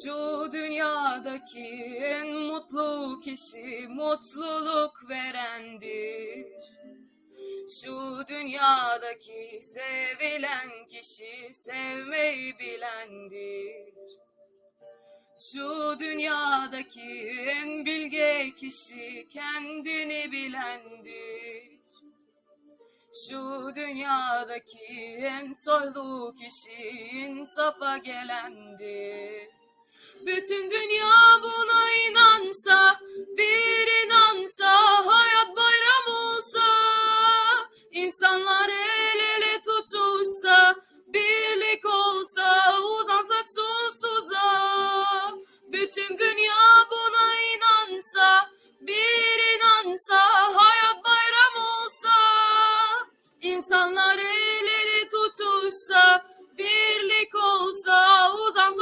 Şu dünyadaki en mutlu kişi mutluluk verendir. Şu dünyadaki sevilen kişi sevmeyi bilendir. Şu dünyadaki en bilge kişi kendini bilendir. Şu dünyadaki en soylu kişi insafa gelendir. Bütün dünya buna inansa, bir inansa, hayat bayram olsa, insanlar el ele tutuşsa, birlik olsa, uzansak sonsuza. Bütün dünya buna inansa, bir inansa, hayat bayram olsa, insanlar el ele tutuşsa, birlik olsa, uzansak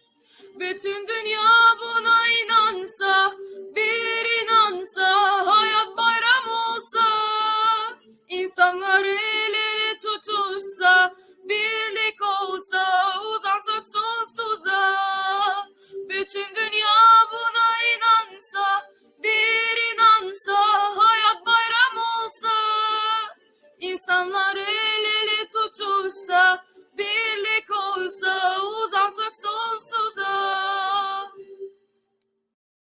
Bütün dünya buna inansa, bir inansa, hayat bayram olsa, insanlar el ele birlik olsa, uzansak sonsuza. Bütün dünya buna inansa, bir inansa, hayat bayram olsa, insanlar el ele birlik olsa,